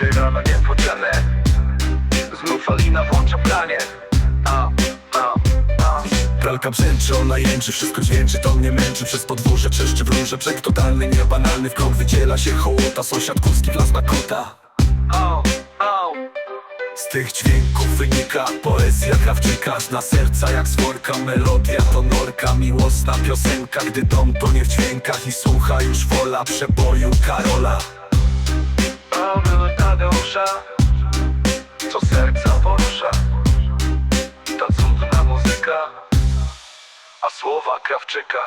Będzie rano niepodziane Znów Alina włącza pranie A, a, a. Pralka brzęczy, ona jęczy, wszystko dźwięczy, to mnie męczy. Przez podwórze czeszczy w rurze, brzeg totalny, niebanalny. W krok wydziela się hołota, sąsiad kurski wlazł na kota. O, o Z tych dźwięków wynika poezja krawczyka. Zna serca jak sworka, melodia to norka. Miłosna piosenka, gdy dom to nie w dźwiękach I słucha już wola przeboju Karola Tadeusza Co serca porusza. Ta cudna muzyka A słowa Krawczyka.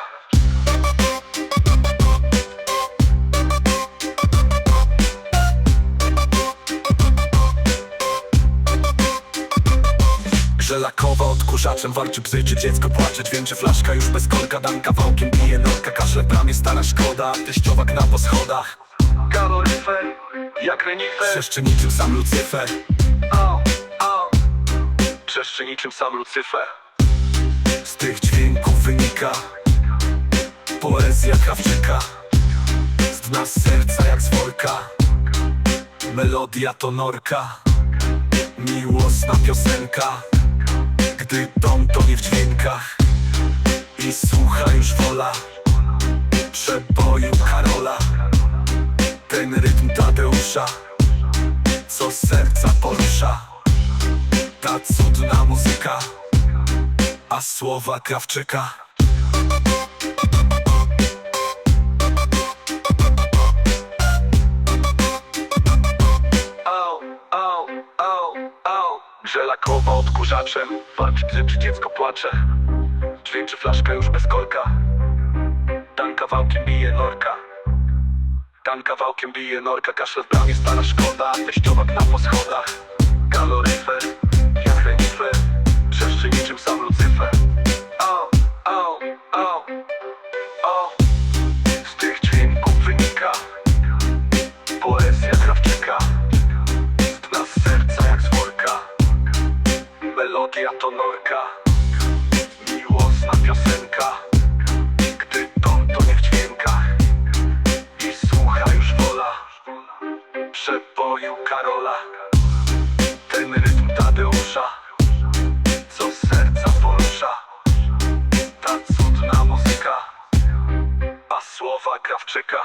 Żelakowa odkurzaczem warczy bzyczy, dziecko płacze Dźwięczy flaszka już bez korka, dan kawałkiem bije notka Kaszle bramie, stara szkoda, teściowak na po schodach Kaloryfer, jak renifer Trzeszczy niczym sam Lucyfer. Trzeszczy niczym sam Lucyfer. Z tych dźwięków wynika Poezja Krawczyka. Z dna serca jak z worka. Melodia to norka. Miłosna piosenka. Gdy dom to nie w dźwiękach I słucha już wola. Przeboju Co serca porusza. Ta cudna muzyka a słowa Krawczyka. Żelakowa odkurzaczem. Walczy czy dziecko płacze. Dźwięczy flaszka już bez korka Tam kawałkiem bije norka Tam kawałkiem bije norka Kaszle w bramie stara szkoda Teściowak na po schodach Kaloryfer, jak renifer Trzeszczy niczym sam Lucyfer. O, o, o, o. Z tych dźwięków wynika Poezja Krawczyka. Z serca jak z worka. Melodia to norka przeboju Karola. Ten rytm Tadeusza Co serca porusza. Ta cudna muzyka A słowa Krawczyka.